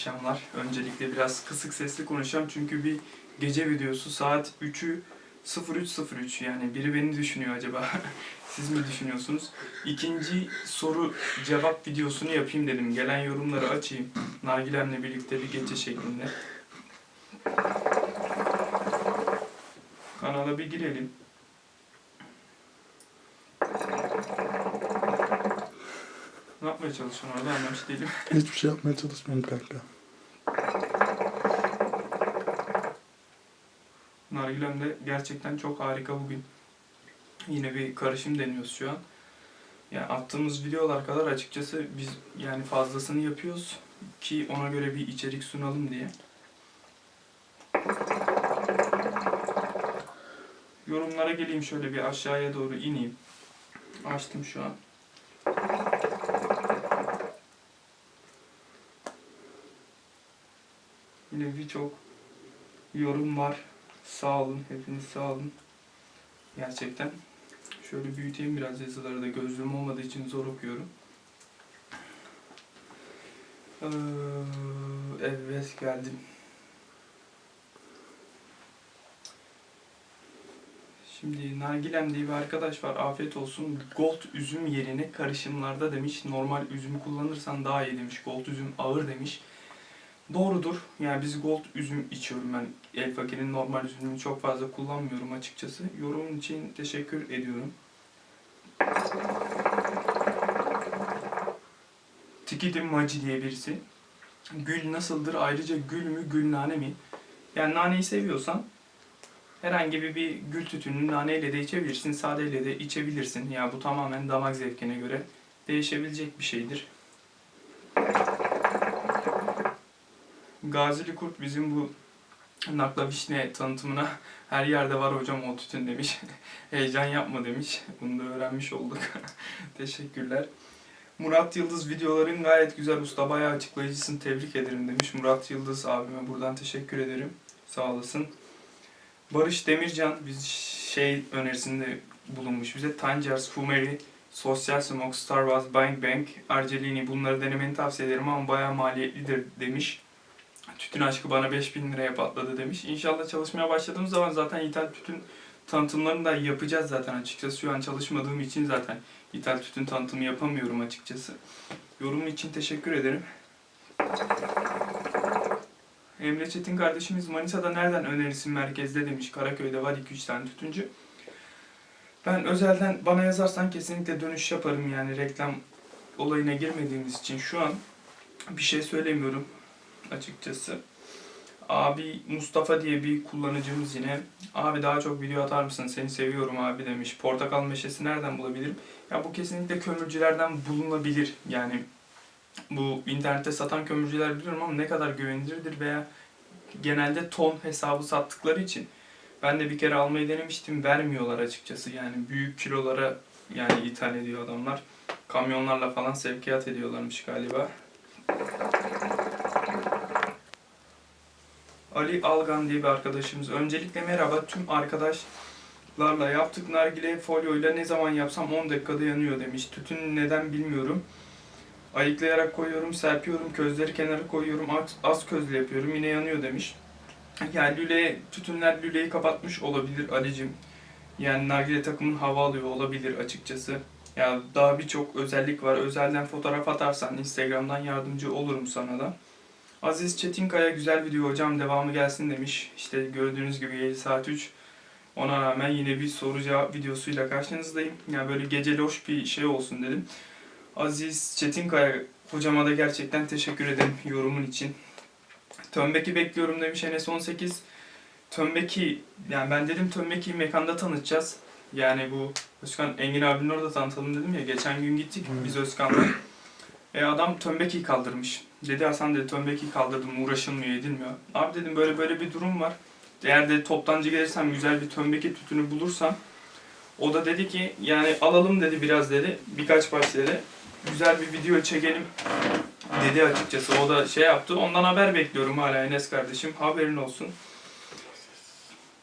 akşamlar. Öncelikle biraz kısık sesli konuşacağım çünkü bir gece videosu saat 3'ü 03.03 yani biri beni düşünüyor acaba. Siz mi düşünüyorsunuz? İkinci soru cevap videosunu yapayım dedim. Gelen yorumları açayım. Nargilemle birlikte bir gece şeklinde. Kanala bir girelim. Ne yapmaya çalışıyorsun orada anlamış değilim. Hiçbir şey yapmaya çalışmıyorum kanka. Nargilem de gerçekten çok harika bugün. Yine bir karışım deniyoruz şu an. Yani attığımız videolar kadar açıkçası biz yani fazlasını yapıyoruz ki ona göre bir içerik sunalım diye. Yorumlara geleyim şöyle bir aşağıya doğru ineyim. Açtım şu an. Yine birçok yorum var. Sağ olun, hepiniz sağ olun. Gerçekten. Şöyle büyüteyim biraz yazıları da gözlüğüm olmadığı için zor okuyorum. Ee, evet geldim. Şimdi Nargilem diye bir arkadaş var. Afiyet olsun. Gold üzüm yerine karışımlarda demiş. Normal üzüm kullanırsan daha iyi demiş. Gold üzüm ağır demiş. Doğrudur. Yani biz gold üzüm içiyorum ben. El Fakir'in normal üzümünü çok fazla kullanmıyorum açıkçası. Yorumun için teşekkür ediyorum. Tikidim Maci diye birisi. Gül nasıldır? Ayrıca gül mü, gül nane mi? Yani naneyi seviyorsan herhangi bir, bir gül tütününü naneyle de içebilirsin, sadeyle de içebilirsin. Yani bu tamamen damak zevkine göre değişebilecek bir şeydir. Gazili Kurt bizim bu nakla vişne tanıtımına her yerde var hocam o tütün demiş. Heyecan yapma demiş. Bunu da öğrenmiş olduk. Teşekkürler. Murat Yıldız videoların gayet güzel usta bayağı açıklayıcısın tebrik ederim demiş. Murat Yıldız abime buradan teşekkür ederim. Sağ olasın. Barış Demircan biz şey önerisinde bulunmuş bize. Tangers, Fumeri, Sosyal Smoke, Star Wars, Bang Bang, Argelini bunları denemeni tavsiye ederim ama bayağı maliyetlidir demiş. Tütün aşkı bana 5000 liraya patladı demiş. İnşallah çalışmaya başladığımız zaman zaten ithal tütün tanıtımlarını da yapacağız zaten açıkçası. Şu an çalışmadığım için zaten ithal tütün tanıtımı yapamıyorum açıkçası. Yorum için teşekkür ederim. Emre Çetin kardeşimiz Manisa'da nereden önerirsin merkezde demiş. Karaköy'de var 2-3 tane tütüncü. Ben özelden bana yazarsan kesinlikle dönüş yaparım yani reklam olayına girmediğimiz için şu an bir şey söylemiyorum açıkçası. Abi Mustafa diye bir kullanıcımız yine. Abi daha çok video atar mısın? Seni seviyorum abi demiş. Portakal meşesi nereden bulabilirim? Ya bu kesinlikle kömürcülerden bulunabilir. Yani bu internette satan kömürcüler biliyorum ama ne kadar güvenilirdir veya genelde ton hesabı sattıkları için ben de bir kere almayı denemiştim. Vermiyorlar açıkçası. Yani büyük kilolara yani ithal ediyor adamlar. Kamyonlarla falan sevkiyat ediyorlarmış galiba. Ali Algan diye bir arkadaşımız. Öncelikle merhaba tüm arkadaşlarla yaptık nargile folyoyla ne zaman yapsam 10 dakikada yanıyor demiş. Tütün neden bilmiyorum. Ayıklayarak koyuyorum, serpiyorum, közleri kenara koyuyorum, az, közle yapıyorum yine yanıyor demiş. Yani lüle, tütünler lüleyi kapatmış olabilir Ali'cim. Yani nargile takımın hava alıyor olabilir açıkçası. Ya daha birçok özellik var. Özelden fotoğraf atarsan Instagram'dan yardımcı olurum sana da. Aziz Çetinkaya güzel video hocam devamı gelsin demiş. İşte gördüğünüz gibi 7 saat 3. Ona rağmen yine bir soru cevap videosuyla karşınızdayım. Yani böyle gece loş bir şey olsun dedim. Aziz Çetinkaya hocama da gerçekten teşekkür ederim yorumun için. Tömbeki bekliyorum demiş Enes 18. Tömbeki yani ben dedim Tömbeki'yi mekanda tanıtacağız. Yani bu Özkan Engin abinin orada tanıtalım dedim ya. Geçen gün gittik biz Özkan'la. E adam Tömbeki'yi kaldırmış. Dedi Hasan dedi Tömbeki'yi kaldırdım uğraşılmıyor edilmiyor. Abi dedim böyle böyle bir durum var. Eğer de toptancı gelirsem güzel bir Tömbeki tütünü bulursam o da dedi ki yani alalım dedi biraz dedi. Birkaç baş dedi. Güzel bir video çekelim dedi açıkçası. O da şey yaptı. Ondan haber bekliyorum hala Enes kardeşim. Haberin olsun.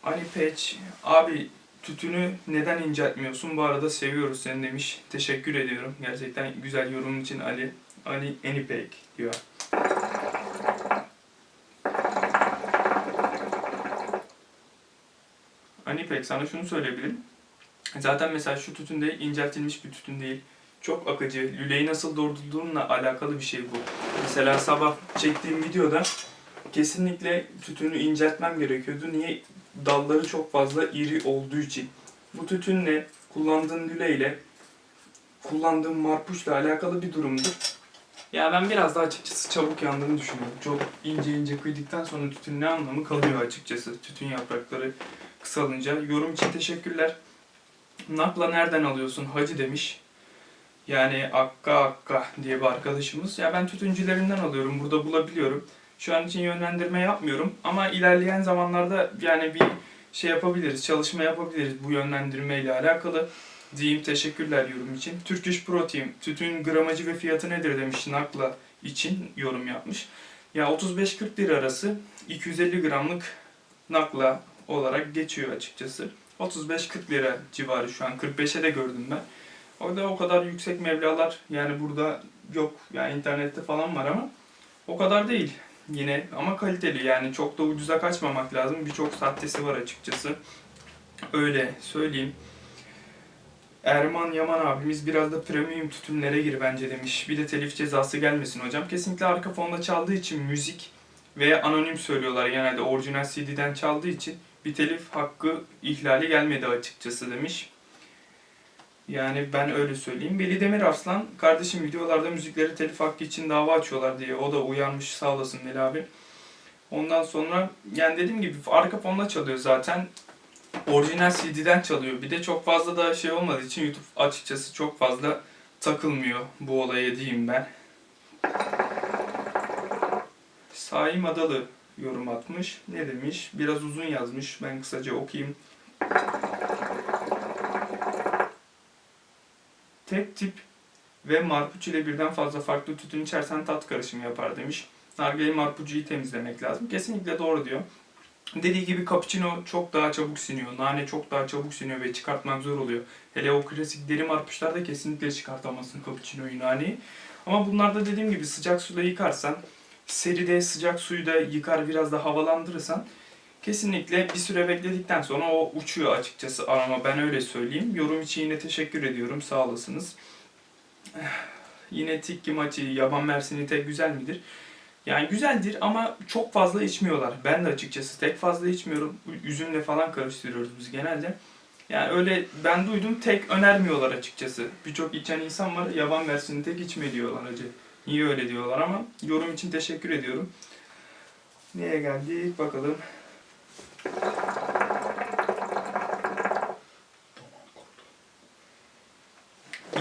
Ali Peç, abi tütünü neden inceltmiyorsun? Bu arada seviyoruz seni demiş. Teşekkür ediyorum. Gerçekten güzel yorum için Ali. Hani Ali Enipek diyor. Anipek sana şunu söyleyebilirim. Zaten mesela şu tütün de inceltilmiş bir tütün değil. Çok akıcı. Lüleyi nasıl doğrulduğunla alakalı bir şey bu. Mesela sabah çektiğim videoda kesinlikle tütünü inceltmem gerekiyordu. Niye? Dalları çok fazla iri olduğu için. Bu tütünle, kullandığın lüleyle, kullandığın marpuşla alakalı bir durumdur. Ya ben biraz daha açıkçası çabuk yandığını düşünüyorum. Çok ince ince kıydıktan sonra tütün ne anlamı kalıyor açıkçası. Tütün yaprakları kısalınca. Yorum için teşekkürler. Nakla nereden alıyorsun hacı demiş. Yani Akka Akka diye bir arkadaşımız. Ya ben tütüncülerinden alıyorum. Burada bulabiliyorum. Şu an için yönlendirme yapmıyorum. Ama ilerleyen zamanlarda yani bir şey yapabiliriz. Çalışma yapabiliriz bu yönlendirme ile alakalı. Diyeyim teşekkürler yorum için. Turkish Pro Team, tütün gramajı ve fiyatı nedir demiş Nakla için yorum yapmış. Ya 35-40 lira arası 250 gramlık Nakla olarak geçiyor açıkçası. 35-40 lira civarı şu an. 45'e de gördüm ben. O da o kadar yüksek meblalar yani burada yok. Yani internette falan var ama o kadar değil yine ama kaliteli yani çok da ucuza kaçmamak lazım. Birçok sahtesi var açıkçası. Öyle söyleyeyim. Erman Yaman abimiz biraz da premium tütünlere gir bence demiş. Bir de telif cezası gelmesin hocam. Kesinlikle arka fonda çaldığı için müzik veya anonim söylüyorlar genelde orijinal CD'den çaldığı için bir telif hakkı ihlali gelmedi açıkçası demiş. Yani ben öyle söyleyeyim. Veli Demir Arslan, kardeşim videolarda müzikleri telif hakkı için dava açıyorlar diye. O da uyarmış sağ olasın Veli abi. Ondan sonra yani dediğim gibi arka fonda çalıyor zaten. Orijinal CD'den çalıyor. Bir de çok fazla da şey olmadığı için YouTube açıkçası çok fazla takılmıyor bu olaya diyeyim ben. Saim Adalı yorum atmış. Ne demiş? Biraz uzun yazmış. Ben kısaca okuyayım. Tek tip ve marpuç ile birden fazla farklı tütün içersen tat karışımı yapar demiş. Nargile marpucuyu temizlemek lazım. Kesinlikle doğru diyor. Dediği gibi cappuccino çok daha çabuk siniyor. Nane çok daha çabuk siniyor ve çıkartmak zor oluyor. Hele o klasik deri marpuçlarda kesinlikle çıkartamazsın cappuccino'yu, naneyi. Ama bunlarda dediğim gibi sıcak suyla yıkarsan, seride sıcak suyu da yıkar biraz da havalandırırsan kesinlikle bir süre bekledikten sonra o uçuyor açıkçası aroma ben öyle söyleyeyim. Yorum için yine teşekkür ediyorum sağ olasınız. Yine tikki maçı yaban mersini tek güzel midir? Yani güzeldir ama çok fazla içmiyorlar. Ben de açıkçası tek fazla içmiyorum. Üzümle falan karıştırıyoruz biz genelde. Yani öyle ben duydum tek önermiyorlar açıkçası. Birçok içen insan var yaban versini tek içme diyorlar acı. Niye öyle diyorlar ama yorum için teşekkür ediyorum. Neye geldik bakalım.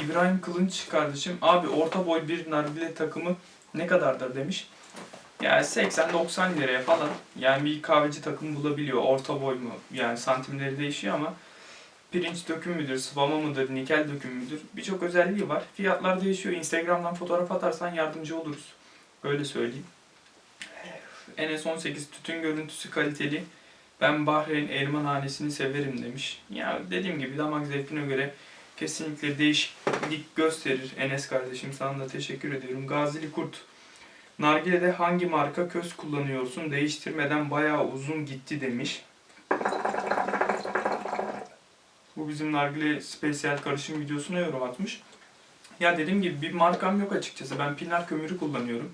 İbrahim Kılınç kardeşim abi orta boy bir nargile takımı ne kadardır demiş. Yani 80-90 liraya falan yani bir kahveci takım bulabiliyor. Orta boy mu? Yani santimleri değişiyor ama pirinç döküm müdür, sıvama mıdır, nikel döküm müdür? Birçok özelliği var. Fiyatlar değişiyor. Instagram'dan fotoğraf atarsan yardımcı oluruz. Öyle söyleyeyim. NS18 tütün görüntüsü kaliteli. Ben Bahreyn elma nanesini severim demiş. Ya dediğim gibi damak zevkine göre kesinlikle değişiklik gösterir. Enes kardeşim sana da teşekkür ediyorum. Gazili Kurt. Nargile'de hangi marka köz kullanıyorsun? Değiştirmeden bayağı uzun gitti demiş. Bu bizim nargile spesiyel karışım videosuna yorum atmış. Ya dediğim gibi bir markam yok açıkçası. Ben pinar kömürü kullanıyorum.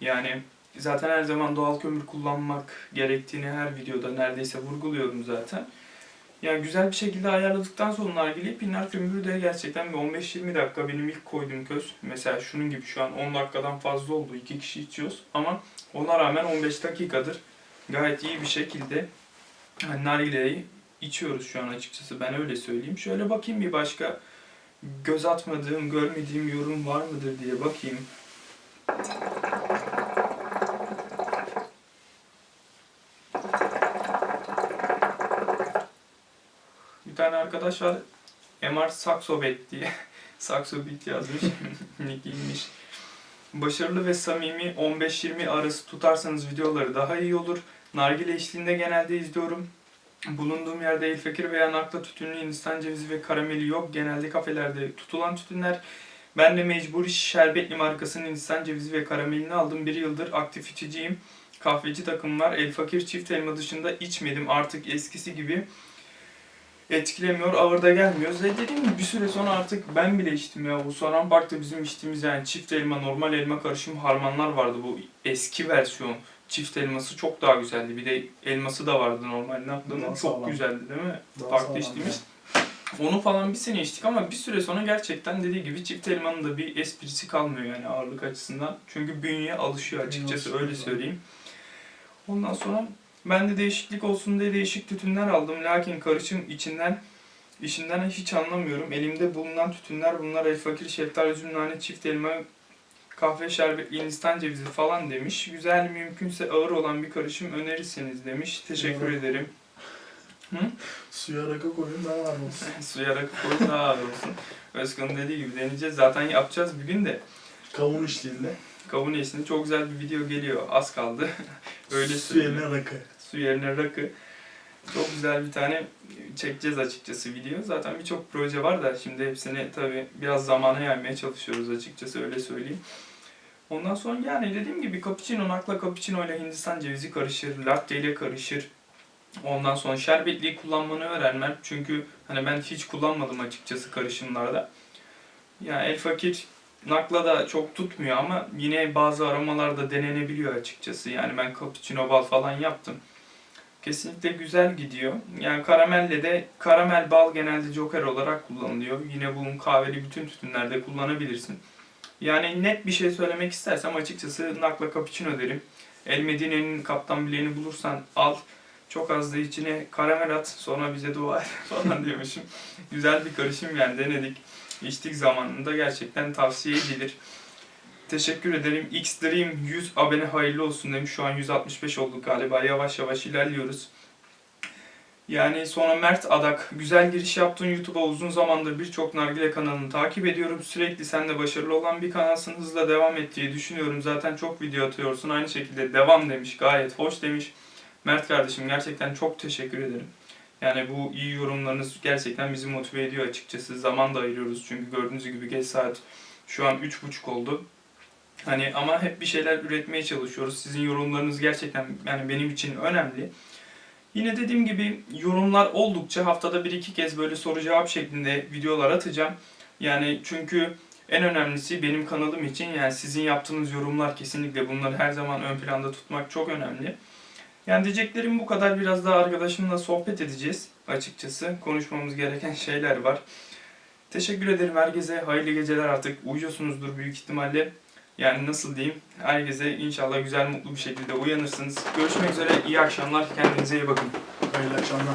Yani zaten her zaman doğal kömür kullanmak gerektiğini her videoda neredeyse vurguluyorum zaten. Yani güzel bir şekilde ayarladıktan sonra nargileyi pinar kömürü de gerçekten bir 15-20 dakika benim ilk koyduğum köz. Mesela şunun gibi şu an 10 dakikadan fazla oldu. iki kişi içiyoruz ama ona rağmen 15 dakikadır gayet iyi bir şekilde yani nargileyi içiyoruz şu an açıkçası. Ben öyle söyleyeyim. Şöyle bakayım bir başka göz atmadığım, görmediğim yorum var mıdır diye bakayım. Tane arkadaş var. MR Saxobet diye. Saxobet yazmış. Nickiymiş. Başarılı ve samimi 15-20 arası tutarsanız videoları daha iyi olur. Nargile eşliğinde genelde izliyorum. Bulunduğum yerde el fakir veya nakla tütünlü Hindistan cevizi ve karameli yok. Genelde kafelerde tutulan tütünler. Ben de mecburi şerbetli markasının Hindistan cevizi ve karamelini aldım. Bir yıldır aktif içiciyim. Kahveci takım var. El fakir çift elma dışında içmedim. Artık eskisi gibi etkilemiyor, ağır da gelmiyor. Ve dediğim gibi bir süre sonra artık ben bile içtim ya. Bu Soran Park'ta bizim içtiğimiz yani çift elma, normal elma karışımı harmanlar vardı. Bu eski versiyon. Çift elması çok daha güzeldi. Bir de elması da vardı normal Daha naklının. Çok sağlam. güzeldi değil mi? Daha sağlam içtiğimiz. Onu falan bir sene içtik ama bir süre sonra gerçekten dediği gibi çift elmanın da bir esprisi kalmıyor yani ağırlık açısından. Çünkü bünyeye alışıyor açıkçası öyle söyleyeyim. Ondan sonra ben de değişiklik olsun diye değişik tütünler aldım. Lakin karışım içinden işinden hiç anlamıyorum. Elimde bulunan tütünler bunlar El Fakir, Şeftali, Üzüm, Nane, Çift Elma, Kahve Şerbetli, Hindistan Cevizi falan demiş. Güzel, mümkünse ağır olan bir karışım önerirseniz demiş. Teşekkür Evet. ederim. Suya rakı koyun daha ağır olsun. Suya rakı koyun daha ağır olsun. Özkan'ın dediği gibi deneyeceğiz. Zaten yapacağız bir gün de. Kavun içtiğinde Kavun eşliğinde çok güzel bir video geliyor. Az kaldı. Öyle su yerine rakı. Su yerine rakı. Çok güzel bir tane çekeceğiz açıkçası video. Zaten birçok proje var da şimdi hepsini tabii biraz zamana yaymaya çalışıyoruz açıkçası öyle söyleyeyim. Ondan sonra yani dediğim gibi cappuccino, nakla cappuccino ile Hindistan cevizi karışır, latte ile karışır. Ondan sonra şerbetliyi kullanmanı öğrenmem. Çünkü hani ben hiç kullanmadım açıkçası karışımlarda. Yani el fakir nakla da çok tutmuyor ama yine bazı aromalarda denenebiliyor açıkçası. Yani ben cappuccino bal falan yaptım. Kesinlikle güzel gidiyor. Yani karamelle de karamel bal genelde joker olarak kullanılıyor. Yine bunun kahveli bütün tütünlerde kullanabilirsin. Yani net bir şey söylemek istersem açıkçası nakla cappuccino derim. El Medine'nin kaptan bileğini bulursan al. Çok az da içine karamel at sonra bize dua et falan diyormuşum. Güzel bir karışım yani denedik. İçtik zamanında gerçekten tavsiye edilir. Teşekkür ederim. Xdream 100 abone hayırlı olsun demiş. Şu an 165 olduk galiba. Yavaş yavaş ilerliyoruz. Yani sonra Mert Adak. Güzel giriş yaptın YouTube'a uzun zamandır birçok nargile kanalını takip ediyorum. Sürekli sen de başarılı olan bir kanalsın. Hızla devam et diye düşünüyorum. Zaten çok video atıyorsun. Aynı şekilde devam demiş. Gayet hoş demiş. Mert kardeşim gerçekten çok teşekkür ederim. Yani bu iyi yorumlarınız gerçekten bizi motive ediyor açıkçası. Zaman da ayırıyoruz çünkü gördüğünüz gibi geç saat şu an 3.30 oldu. Hani ama hep bir şeyler üretmeye çalışıyoruz. Sizin yorumlarınız gerçekten yani benim için önemli. Yine dediğim gibi yorumlar oldukça haftada bir iki kez böyle soru cevap şeklinde videolar atacağım. Yani çünkü en önemlisi benim kanalım için yani sizin yaptığınız yorumlar kesinlikle bunları her zaman ön planda tutmak çok önemli. Yani diyeceklerim bu kadar. Biraz daha arkadaşımla sohbet edeceğiz açıkçası. Konuşmamız gereken şeyler var. Teşekkür ederim herkese. Hayırlı geceler artık. Uyuyorsunuzdur büyük ihtimalle. Yani nasıl diyeyim? Herkese inşallah güzel mutlu bir şekilde uyanırsınız. Görüşmek üzere. İyi akşamlar. Kendinize iyi bakın. Hayırlı akşamlar.